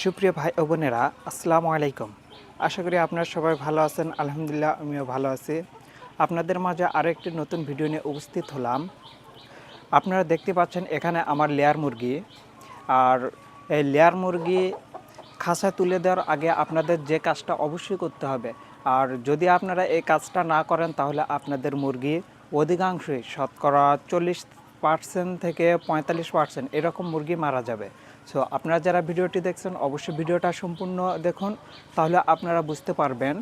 সুপ্রিয় ভাই ও বোনেরা, আসসালামু আলাইকুম। আশা করি আপনারা সবাই ভালো আছেন, আলহামদুলিল্লাহ আমিও ভালো আছি। আপনাদের মাঝে আরও একটি নতুন ভিডিও নিয়ে উপস্থিত হলাম। আপনারা দেখতে পাচ্ছেন এখানে আমার লেয়ার মুরগি। আর এই লেয়ার মুরগি খাঁচা তুলে দেওয়ার আগে আপনাদের যে কাজটা অবশ্যই করতে হবে। আর যদি আপনারা এই কাজটা না করেন, তাহলে আপনাদের মুরগি অধিকাংশই শতকরা চল্লিশ পার্সেন্ট থেকে পঁয়তাল্লিশ পার্সেন্ট এরকম মুরগি মারা যাবে। সো আপনারা যারা ভিডিওটি দেখছেন, অবশ্যই ভিডিওটা সম্পূর্ণ দেখুন, তাহলে আপনারা বুঝতে পারবেন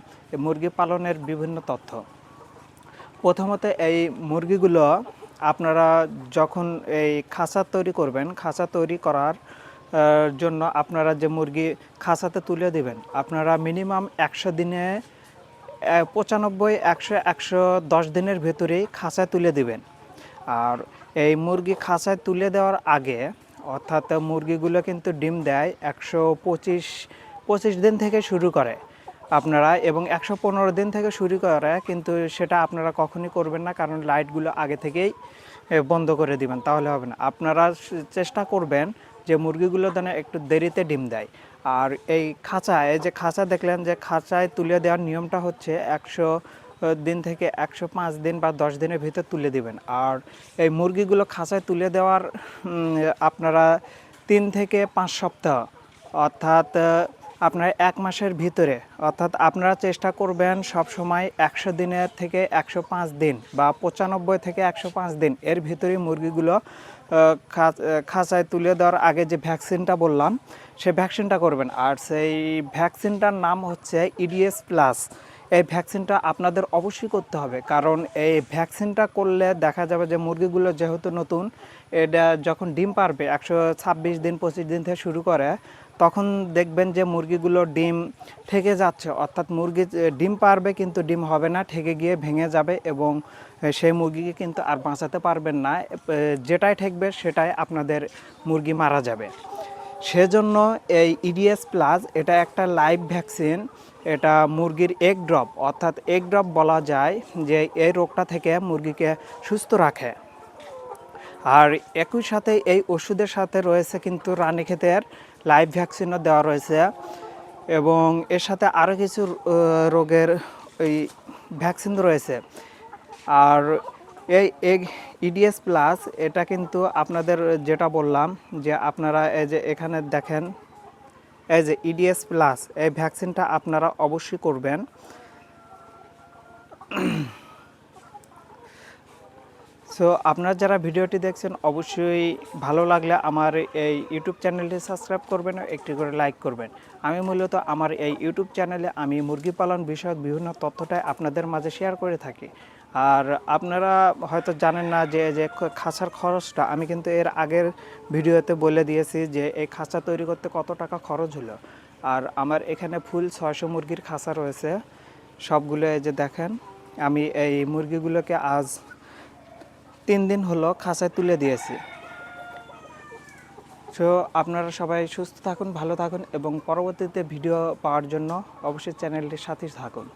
মুরগি পালনের বিভিন্ন তথ্য। প্রথমত, এই মুরগিগুলো আপনারা যখন এই খাঁচা তৈরি করবেন, খাঁচা তৈরি করার জন্য আপনারা যে মুরগি খাঁচাতে তুলে দেবেন, আপনারা মিনিমাম একশো দিনে পঁচানব্বই, একশো একশো দশ দিনের ভেতরেই খাঁচায় তুলে দিবেন। আর এই মুরগি খাঁচায় তুলে দেওয়ার আগে, অর্থাৎ মুরগিগুলো কিন্তু ডিম দেয় একশো পঁচিশ পঁচিশ দিন থেকে শুরু করে আপনারা এবং একশো পনেরো দিন থেকে শুরু করে কিন্তু সেটা আপনারা কখনই করবেন না, কারণ লাইটগুলো আগে থেকেই বন্ধ করে দিবেন, তাহলে হবে না। আপনারা চেষ্টা করবেন যে মুরগিগুলো যেন একটু দেরিতে ডিম দেয়। আর এই খাঁচায়, এই যে খাঁচা দেখলেন যে খাঁচায় তুলে দেওয়ার নিয়মটা হচ্ছে একশো দিন থেকে একশো পাঁচ দিন বা দশ দিনের ভিতর তুলে দিবেন। আর এই মুরগিগুলো খাঁচায় তুলে দেওয়ার আপনারা তিন থেকে পাঁচ সপ্তাহ, অর্থাৎ আপনার এক মাসের ভিতরে, অর্থাৎ আপনারা চেষ্টা করবেন সব সময় একশো দিনের থেকে একশো পাঁচ দিন বা পঁচানব্বই থেকে একশো পাঁচ দিন এর ভিতরে মুরগিগুলো খাঁচায় তুলে দেওয়ার আগে যে ভ্যাকসিনটা বললাম, সে ভ্যাকসিনটা করবেন। আর সেই ভ্যাকসিনটার নাম হচ্ছে ইডিএস প্লাস এই ভ্যাকসিনটা আপনাদের অবশ্যই করতে হবে। কারণ এই ভ্যাকসিনটা করলে দেখা যাবে যে মুরগিগুলো যেহেতু নতুন, এটা যখন ডিম পারবে, একশো ছাব্বিশ দিন, পঁচিশ দিন থেকে শুরু করে, তখন দেখবেন যে মুরগিগুলো ডিম ঠেকে যাচ্ছে। অর্থাৎ মুরগি ডিম পারবে কিন্তু ডিম হবে না, ঠেকে গিয়ে ভেঙে যাবে এবং সেই মুরগিকে কিন্তু আর বাঁচাতে পারবেন না। যেটাই ঠেকবে সেটাই আপনাদের মুরগি মারা যাবে। সেজন্য এই ইডিএস প্লাস এটা একটা লাইভ ভ্যাকসিন এটা মুরগির এগ ড্রপ অর্থাৎ এগ ড্রপ বলা যায় যে এই রোগটা থেকে মুরগিকে সুস্থ রাখে। আর একই সাথে এই ওষুধের সাথে রয়েছে কিন্তু রানী রানীক্ষেতের লাইভ ভ্যাকসিনও দেওয়া রয়েছে। এবং এর সাথে আরও কিছু রোগের ওই ভ্যাকসিন রয়েছে। আর এই ইডিএস প্লাস এটা কিন্তু আপনাদের যেটা বললাম যে আপনারা এই যে এখানে দেখেন, এই যে ইডিএস প্লাস এই ভ্যাকসিনটা আপনারা অবশ্যই করবেন। সো আপনারা যারা ভিডিওটি দেখছেন, অবশ্যই ভালো লাগলে আমার এই ইউটিউব চ্যানেলটি সাবস্ক্রাইব করবেন, একটি করে লাইক করবেন। আমি মূলত আমার এই ইউটিউব চ্যানেলে আমি মুরগি পালন বিষয়ক বিভিন্ন তথ্যটাই আপনাদের মাঝে শেয়ার করে থাকি। আর আপনারা হয়তো জানেন না যে যে খাঁচার খরচটা, আমি কিন্তু এর আগের ভিডিওতে বলে দিয়েছি যে, এই খাঁচা তৈরি করতে কত টাকা খরচ হলো। আর আমার এখানে ফুল ছয়শো মুরগির খাঁচা রয়েছে। সবগুলো এই যে দেখেন, আমি এই মুরগিগুলোকে আজ তিন দিন হলো খাঁচায় তুলে দিয়েছি। সো, আপনারা সবাই সুস্থ থাকুন, ভালো থাকুন এবং পরবর্তীতে ভিডিও পাওয়ার জন্য অবশ্যই চ্যানেলটির সাথে থাকুন।